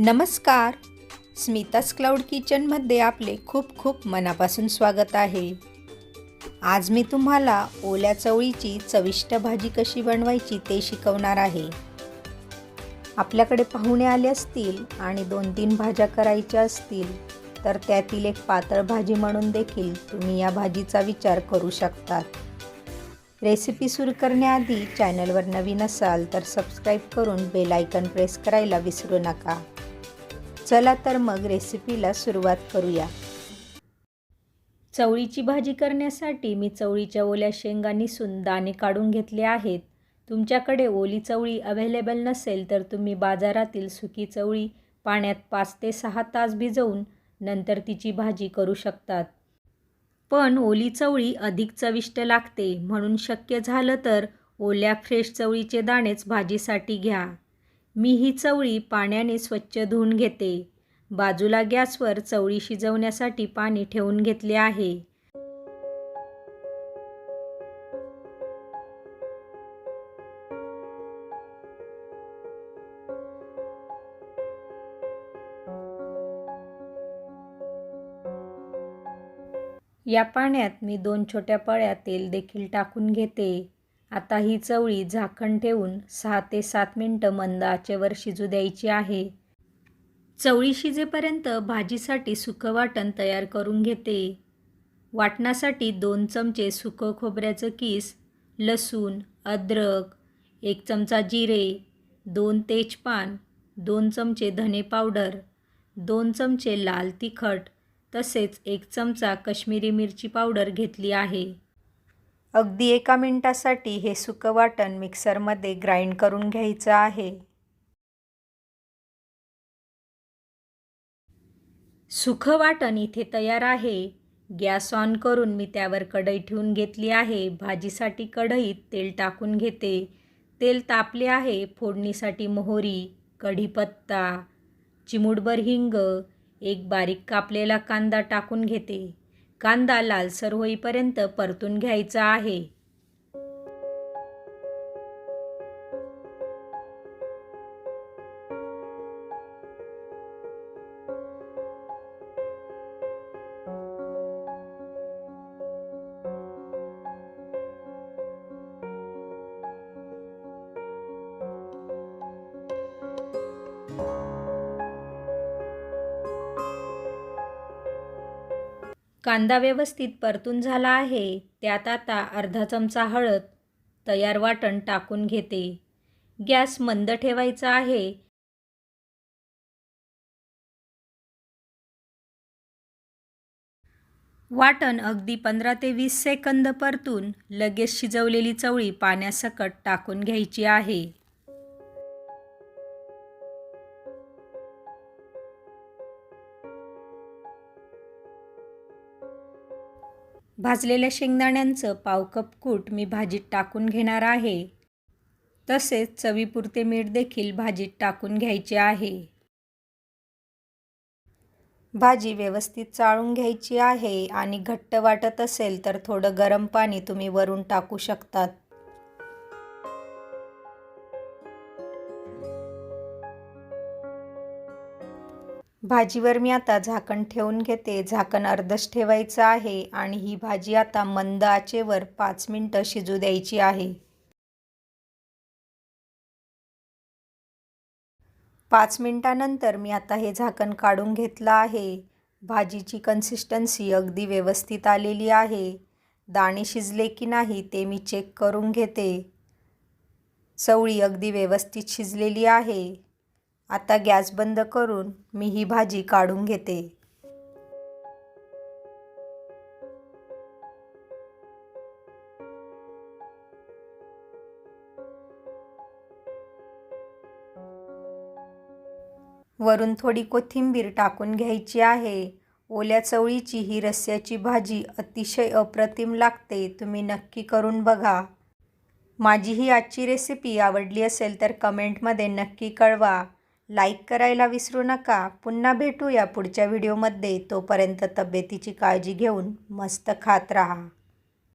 नमस्कार. स्मितास क्लाउड किचनमध्ये आपले खूप खूप मनापासून स्वागत आहे. आज मी तुम्हाला ओल्या चवळीची चविष्ट भाजी कशी बनवायची ते शिकवणार आहे. आपल्याकडे पाहुणे आले असतील आणि दोन तीन भाज्या करायच्या असतील तर त्यातील एक पातळ भाजी म्हणून देखील तुम्ही या भाजीचा विचार करू शकतात. रेसिपी सुरू करण्याआधी चॅनलवर नवीन असाल तर सबस्क्राईब करून बेल आयकन प्रेस करायला विसरू नका. चला तर मग रेसिपीला सुरुवात करूया. चवळीची भाजी करण्यासाठी मी चवळीच्या ओल्या शेंगा निसून दाणे काढून घेतले आहेत. तुमच्याकडे ओली चवळी अवेलेबल नसेल तर तुम्ही बाजारातील सुकी चवळी पाण्यात पाच ते सहा तास भिजवून नंतर तिची भाजी करू शकतात. पण ओली चवळी अधिक चविष्ट लागते म्हणून शक्य झालं तर ओल्या फ्रेश चवळीचे दाणेच भाजीसाठी घ्या. मी ही चवळी पाण्याने स्वच्छ धुवून घेते. बाजूला गॅसवर चवळी शिजवण्यासाठी पाणी ठेवून घेतले आहे. या पाण्यात मी दोन छोट्या पळ्या तेल देखील टाकून घेते. आता ही चवळी झाकण ठेवून सहा ते सात मिनटं मंद आचेवर शिजू द्यायची आहे. चवळी शिजेपर्यंत भाजीसाठी सुकं वाटण तयार करून घेते. वाटणासाठी दोन चमचे सुकं खोबऱ्याचं किस लसूण अद्रक एक चमचा जिरे दोन तेजपान दोन चमचे धने पावडर दोन चमचे लाल तिखट तसेच एक चमचा कश्मीरी मिरची पावडर घेतली आहे. अगदी एका मिनटासाठी हे सुकं वाटण मिक्सरमध्ये ग्राइंड करून घ्यायचं आहे. सुखं वाटण इथे तयार आहे. गॅस ऑन करून मी त्यावर कढई ठेवून घेतली आहे. भाजीसाठी कढईत तेल टाकून घेते. तेल तापले आहे. फोडणीसाठी मोहरी कढीपत्ता चिमुडभर हिंग एक बारीक कापलेला कांदा टाकून घेते. कांदा लालसर होईपर्यंत परतून घ्यायचा आहे. कांदा व्यवस्थित परतून झाला आहे त्यात आता अर्धा चमचा हळद तयार वाटण टाकून घेते. गॅस मंद ठेवायचा आहे. वाटण अगदी पंधरा ते वीस सेकंद परतून लगेच शिजवलेली चवळी पाण्यासकट टाकून घ्यायची आहे. भाजलेल्या शेंगदाण्यांचं पाव कप कूट मी भाजीत टाकून घेणार आहे. तसेच चवीपुरते मीठ देखील भाजीत टाकून घ्यायचे आहे. भाजी व्यवस्थित चाळून घ्यायची आहे आणि घट्ट वाटत असेल तर थोडं गरम पाणी तुम्ही वरून टाकू शकतात. भाजीवर मी आता झाकण ठेवून घेते. झाकण अर्धच ठेवायचं आहे आणि ही भाजी आता मंद आचेवर पाच मिनटं शिजू द्यायची आहे. पाच मिनटानंतर मी आता हे झाकण काढून घेतलं आहे. भाजीची कन्सिस्टन्सी अगदी व्यवस्थित आलेली आहे. दाणे शिजले की नाही ते मी चेक करून घेते. चवळी अगदी व्यवस्थित शिजलेली आहे. आता गॅस बंद करून मी ही भाजी काढून घेते. वरून थोडी कोथिंबीर टाकून घ्यायची आहे. ओल्या चवळीची ही रस्स्याची भाजी अतिशय अप्रतिम लागते तुम्ही नक्की करून बघा. माझी ही आजची रेसिपी आवडली असेल तर कमेंटमध्ये नक्की कळवा. लाईक करायला विसरू नका. पुन्हा भेटूया पुढच्या व्हिडिओमध्ये. तोपर्यंत तब्येतीची काळजी घेऊन मस्त खात राहा.